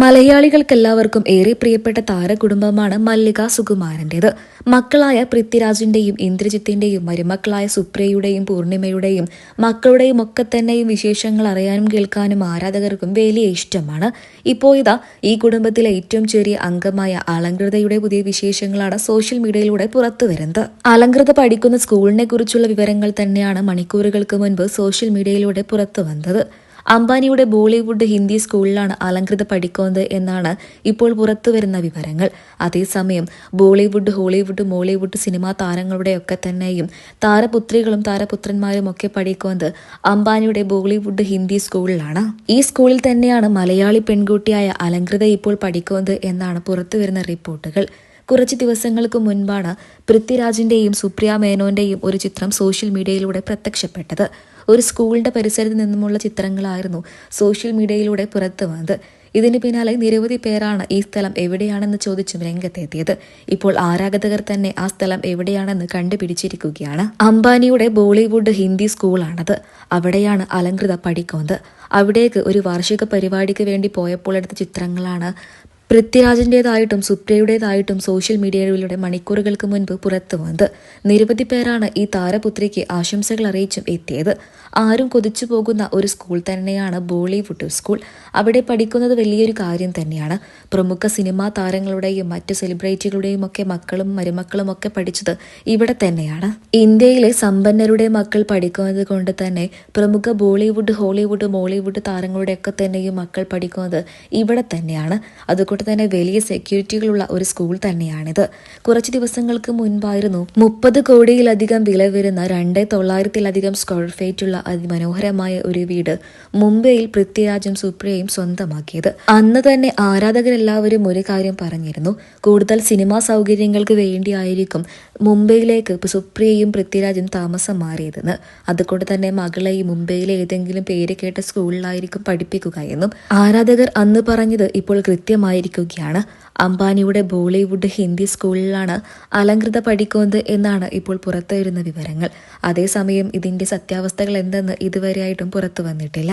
മലയാളികൾക്കെല്ലാവർക്കും ഏറെ പ്രിയപ്പെട്ട താരകുടുംബമാണ് മല്ലിക സുകുമാരന്റേത്. മക്കളായ പൃഥ്വിരാജിന്റെയും ഇന്ദ്രജിത്തിന്റെയും മരുമക്കളായ സുപ്രിയയുടെയും പൂർണിമയുടെയും മക്കളുടെയും ഒക്കെ തന്നെയും വിശേഷങ്ങൾ അറിയാനും കേൾക്കാനും ആരാധകർക്കും വലിയ ഇഷ്ടമാണ്. ഇപ്പോൾ ഇതാ ഈ കുടുംബത്തിലെ ഏറ്റവും ചെറിയ അംഗമായ അലങ്കൃതയുടെ പുതിയ വിശേഷങ്ങളാണ് സോഷ്യൽ മീഡിയയിലൂടെ പുറത്തു വരുന്നത്. അലങ്കൃത പഠിക്കുന്ന സ്കൂളിനെ കുറിച്ചുള്ള വിവരങ്ങൾ തന്നെയാണ് മണിക്കൂറുകൾക്ക് മുൻപ് സോഷ്യൽ മീഡിയയിലൂടെ പുറത്തു വന്നത്. അംബാനിയുടെ ബോളിവുഡ് ഹിന്ദി സ്കൂളിലാണ് അലങ്കൃത പഠിക്കുന്നത് എന്നാണ് ഇപ്പോൾ പുറത്തുവരുന്ന വിവരങ്ങൾ. അതേസമയം ബോളിവുഡ് ഹോളിവുഡ് മോളിവുഡ് സിനിമാ താരങ്ങളുടെയൊക്കെ തന്നെയും താരപുത്രികളും താരപുത്രന്മാരും ഒക്കെ പഠിക്കുന്നത് അംബാനിയുടെ ബോളിവുഡ് ഹിന്ദി സ്കൂളിലാണ്. ഈ സ്കൂളിൽ തന്നെയാണ് മലയാളി പെൺകുട്ടിയായ അലങ്കൃത ഇപ്പോൾ പഠിക്കുന്നത് എന്നാണ് പുറത്തുവരുന്ന റിപ്പോർട്ടുകൾ. കുറച്ച് ദിവസങ്ങൾക്ക് മുൻപാണ് പൃഥ്വിരാജിന്റെയും സുപ്രിയ മേനോന്റെയും ഒരു ചിത്രം സോഷ്യൽ മീഡിയയിലൂടെ പ്രത്യക്ഷപ്പെട്ടത്. ഒരു സ്കൂളിന്റെ പരിസരത്ത് നിന്നുമുള്ള ചിത്രങ്ങളായിരുന്നു സോഷ്യൽ മീഡിയയിലൂടെ പുറത്തു വന്നത്. ഇതിന് പിന്നാലെ നിരവധി പേരാണ് ഈ സ്ഥലം എവിടെയാണെന്ന് ചോദിച്ചും രംഗത്തെത്തിയത്. ഇപ്പോൾ ആരാധകർ തന്നെ ആ സ്ഥലം എവിടെയാണെന്ന് കണ്ടുപിടിച്ചിരിക്കുകയാണ്. അംബാനിയുടെ ബോളിവുഡ് ഹിന്ദി സ്കൂളാണത്. അവിടെയാണ് അലങ്കൃത പഠിക്കുന്നത് അവിടേക്ക് ഒരു വാർഷിക പരിപാടിക്ക് വേണ്ടി പോയപ്പോൾ എടുത്ത ചിത്രങ്ങളാണ് പൃഥ്വിരാജിന്റെതായിട്ടും സുപ്രിയയുടേതായിട്ടും സോഷ്യൽ മീഡിയയിലൂടെ മണിക്കൂറുകൾക്ക് മുൻപ് പുറത്തു വന്നത്. നിരവധി പേരാണ് ഈ താരപുത്രിക്ക് ആശംസകൾ അറിയിച്ചും എത്തിയത്. ആരും കൊതിച്ചു പോകുന്ന ഒരു സ്കൂൾ തന്നെയാണ് ബോളിവുഡ് സ്കൂൾ അവിടെ പഠിക്കുന്നത് വലിയൊരു കാര്യം തന്നെയാണ്. പ്രമുഖ സിനിമാ താരങ്ങളുടെയും മറ്റ് സെലിബ്രിറ്റികളുടെയും ഒക്കെ മക്കളും മരുമക്കളും ഒക്കെ പഠിച്ചത് ഇവിടെ തന്നെയാണ്. ഇന്ത്യയിലെ സമ്പന്നരുടെ മക്കൾ പഠിക്കുന്നത് കൊണ്ട് തന്നെ പ്രമുഖ ബോളിവുഡ് ഹോളിവുഡ് മോളിവുഡ് താരങ്ങളുടെയൊക്കെ തന്നെയും മക്കൾ പഠിക്കുന്നത് ഇവിടെ തന്നെയാണ്. അതുകൊണ്ട് അതുകൊണ്ട് തന്നെ വലിയ സെക്യൂരിറ്റികളുള്ള ഒരു സ്കൂൾ തന്നെയാണിത്. കുറച്ച് ദിവസങ്ങൾക്ക് മുൻപായിരുന്നു മുപ്പത് കോടിയിലധികം വില വരുന്ന രണ്ട് തൊള്ളായിരത്തിലധികം സ്ക്വയർ ഫീറ്റുള്ള അതിമനോഹരമായ ഒരു വീട് മുംബൈയിൽ പൃഥ്വിരാജും സുപ്രിയയും സ്വന്തമാക്കിയത്. അന്ന് തന്നെ ആരാധകരെല്ലാവരും ഒരു കാര്യം പറഞ്ഞിരുന്നു. കൂടുതൽ സിനിമാ സൗകര്യങ്ങൾക്ക് വേണ്ടിയായിരിക്കും മുംബൈയിലേക്ക് സുപ്രിയയും പൃഥ്വിരാജും താമസം മാറിയതെന്ന്. അതുകൊണ്ട് തന്നെ മകളെ ഈ മുംബൈയിലെ ഏതെങ്കിലും പേര് കേട്ട സ്കൂളിലായിരിക്കും പഠിപ്പിക്കുക എന്നും ആരാധകർ അന്ന് പറഞ്ഞത് ഇപ്പോൾ കൃത്യമായി ആയിരിക്കുകയാണ് അംബാനിയുടെ ബോളിവുഡ് ഹിന്ദി സ്കൂളിലാണ് അലങ്കൃത പഠിക്കുന്നത് എന്നാണ് ഇപ്പോൾ പുറത്തുവരുന്ന വിവരങ്ങൾ. അതേസമയം ഇതിന്റെ സത്യാവസ്ഥകൾ എന്തെന്ന് ഇതുവരെയായിട്ടും പുറത്തു വന്നിട്ടില്ല